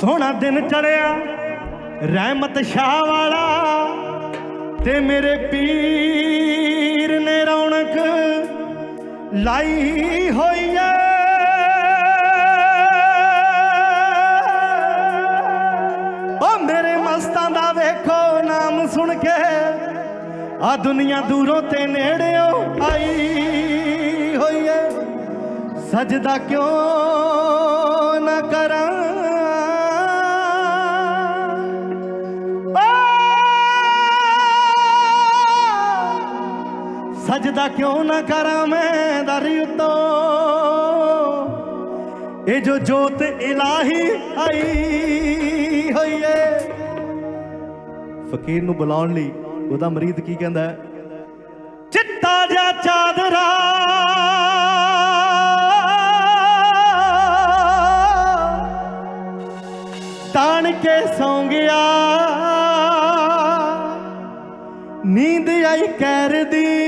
ਸੋਹਣਾ ਦਿਨ ਚੜਿਆ, ਰਹਿਮਤ ਸ਼ਾਹ ਵਾਲਾ ਤੇ ਮੇਰੇ ਪੀਰ ਨੇ ਰੌਣਕ ਲਾਈ ਹੋਈ ਐ ਉਹ ਮੇਰੇ ਮਸਤਾਂ ਦਾ ਵੇਖੋ ਨਾਮ ਸੁਣ ਕੇ, ਆ ਦੁਨੀਆ ਦੂਰੋਂ ਤੇ ਨੇੜਿਓਂ ਆਈ ਹੋਈ ਐ ਸਜਦਾ ਕਿਉਂ ਨਾ ਕਰਾਂ ਸਜਦਾ ਕਿਉਂ ਨਾ ਕਰਾਂ ਮੈਂ ਦਰੀ ਉਤੋਂ? ਇਹ ਜੋ ਜੋਤ ਇਲਾਹੀ ਆਈ ਹੋਈ ਏ ਫਕੀਰ ਨੂੰ ਬੁਲਾਉਣ ਲਈ ਉਹਦਾ ਮਰੀਦ ਕੀ ਕਹਿੰਦਾ ਹੈ? ਚਿੱਟਾ ਜਿਹਾ ਚਾਦਰਾ। ਤਾਣ ਕੇ ਸੌਂ ਗਿਆ ਨੀਂਦ ਆਈ ਕਹਿਰ ਦੀ।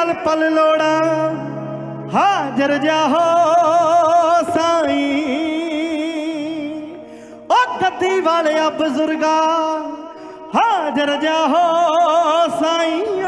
ਪਲ ਪਲ ਲੋੜਾਂ ਹਾਜ਼ਰ ਜਾਹੋ ਸਾਈਂ। ਓ ਗੱਦੀ ਵਾਲਿਆ ਬਜ਼ੁਰਗਾ ਹਾਜ਼ਰ ਜਾਹੋ ਸਾਈਂ।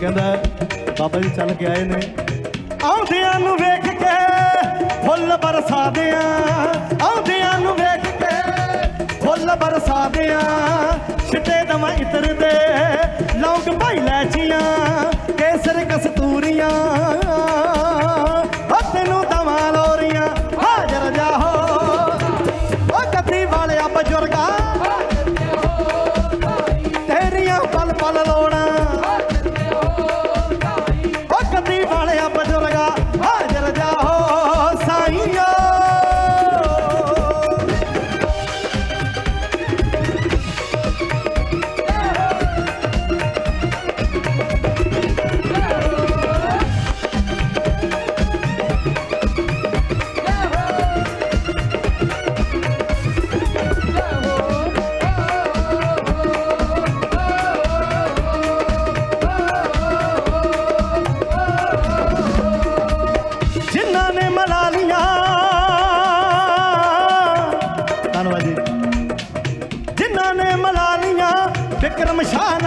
ਕਹਿੰਦਾ, ਬਾਬਾ ਜੀ ਚੱਲ ਕੇ ਆਏ ਨੇ। ਆਉਂਦਿਆਂ ਨੂੰ ਵੇਖ ਕੇ ਫੁੱਲ ਬਰਸਾਦਿਆਂ, ਆਉਂਦਿਆਂ ਨੂੰ ਵੇਖ ਕੇ ਫੁੱਲ ਬਰਸਾਦਿਆਂ, ਛਿੱਟੇ ਦਵਾਂ ਇਤਰ ਦੇ ਲੌਂਗ ਭਾਈ ਲੈਚੀਆਂ ਕੇਸਰ ਕਸਤੂਰੀਆਂ ಶ್ಮಶಾನ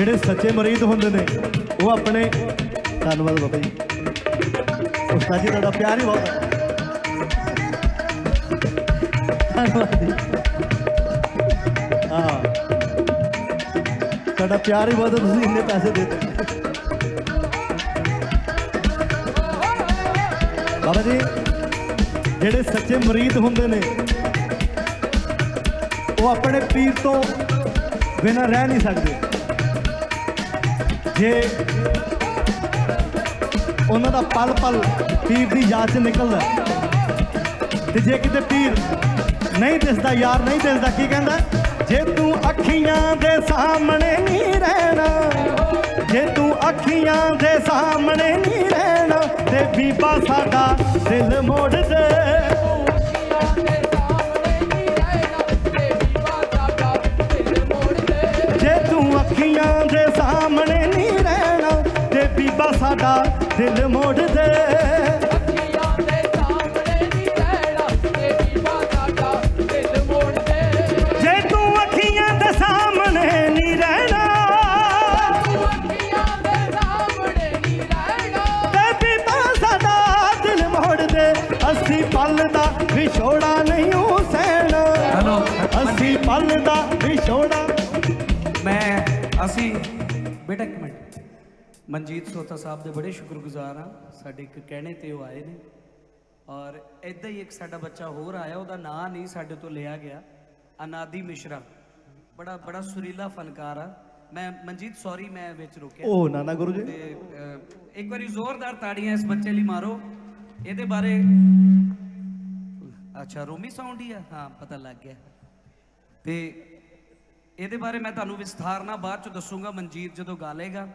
ਜਿਹੜੇ ਸੱਚੇ ਮਰੀਦ ਹੁੰਦੇ ਨੇ ਉਹ ਆਪਣੇ ਧੰਨਵਾਦ ਬਾਬਾ ਜੀ। ਉਸਤਾਦ ਜੀ ਤੁਹਾਡਾ ਪਿਆਰ ਹੀ ਬਹੁਤ ਹੈ। ਧੰਨਵਾਦ ਹਾਂ। ਤੁਹਾਡਾ ਪਿਆਰ ਹੀ ਬਹੁਤ ਤੁਸੀਂ ਇੰਨੇ ਪੈਸੇ ਦੇ ਦਿੱਤੇ। ਬਾਬਾ ਜੀ ਜਿਹੜੇ ਸੱਚੇ ਮਰੀਦ ਹੁੰਦੇ ਨੇ ਉਹ ਆਪਣੇ ਪੀਰ ਤੋਂ ਬਿਨਾਂ ਰਹਿ ਨਹੀਂ ਸਕਦੇ। ਜੇ ਉਹਨਾਂ ਦਾ ਪਲ ਪਲ ਪੀਰ ਦੀ ਯਾਦ ਚ ਨਿਕਲਦਾ ਤੇ ਜੇ ਕਿਤੇ ਪੀਰ ਨਹੀਂ ਦਿਸਦਾ, ਯਾਰ ਨਹੀਂ ਦਿਸਦਾ, ਕੀ ਕਹਿੰਦਾ? ਜੇ ਤੂੰ ਅੱਖੀਆਂ ਦੇ ਸਾਹਮਣੇ ਨਹੀਂ ਰਹਿਣਾ, ਜੇ ਤੂੰ ਅੱਖੀਆਂ ਦੇ ਸਾਹਮਣੇ ਨਹੀਂ ਰਹਿਣਾ, ਤੇ ਬੀਬਾ ਸਾਡਾ ਦਿਲ ਮੋੜ ਦੇ ਬੀਬਾ ਸਾਡਾ ਦਿਲ ਮੋੜ ਦੇ ਜੇ ਤੂੰ ਅੱਖੀਆਂ ਦੇ ਸਾਹਮਣੇ ਨਹੀਂ ਰਹਿਣਾ ਤੇ ਬੀਬਾ ਸਾਡਾ ਦਿਲ ਮੋੜ ਦੇ ਅਸੀਂ ਪਲ ਦਾ ਵਿਛੋੜਾ ਨਹੀਂ ਹੋ ਸਹਿਣਾ ਅਸੀਂ ਪਲ ਦਾ ਵਿਛੋੜਾ। ਮੈਂ ਅਸੀਂ ਬੇਟਾ ਇੱਕ ਮਿੰਟ। ਮਨਜੀਤ ਸੋਤਾ ਸਾਹਿਬ ਦੇ ਬੜੇ ਸ਼ੁਕਰਗੁਜ਼ਾਰ ਹਾਂ ਸਾਡੇ ਇੱਕ ਕਹਿਣੇ ਤੇ ਉਹ ਆਏ ਨੇ। ਔਰ ਇਦਾਂ ਹੀ ਇੱਕ ਸਾਡਾ ਬੱਚਾ ਹੋਰ ਆਇਆ ਉਹਦਾ ਨਾਂ ਨਹੀਂ ਸਾਡੇ ਤੋਂ ਲਿਆ ਗਿਆ ਅਨਾਦੀ ਮਿਸ਼ਰਾ। ਬੜਾ ਬੜਾ ਸੁਰੀਲਾ ਫਨਕਾਰ ਆ। ਮੈਂ ਮਨਜੀਤ ਸੌਰੀ ਮੈਂ ਵਿੱਚ ਰੁਕਿਆ। ਉਹ ਨਾਨਾ ਗੁਰੂ ਜੀ। ਇੱਕ ਵਾਰੀ ਜ਼ੋਰਦਾਰ ਤਾੜੀਆਂ ਇਸ ਬੱਚੇ ਲਈ ਮਾਰੋ। ਇਹਦੇ ਬਾਰੇ ਅੱਛਾ ਰੋਮੀ ਸਾਊਂਡ ਹੀ ਆ? ਹਾਂ ਪਤਾ ਲੱਗ ਗਿਆ। ਤੇ ਇਹਦੇ ਬਾਰੇ ਮੈਂ ਤੁਹਾਨੂੰ ਵਿਸਥਾਰ ਨਾਲ ਬਾਅਦ ਚ ਦੱਸੂਗਾ ਮਨਜੀਤ ਜਦੋਂ ਗਾ ਲਏਗਾ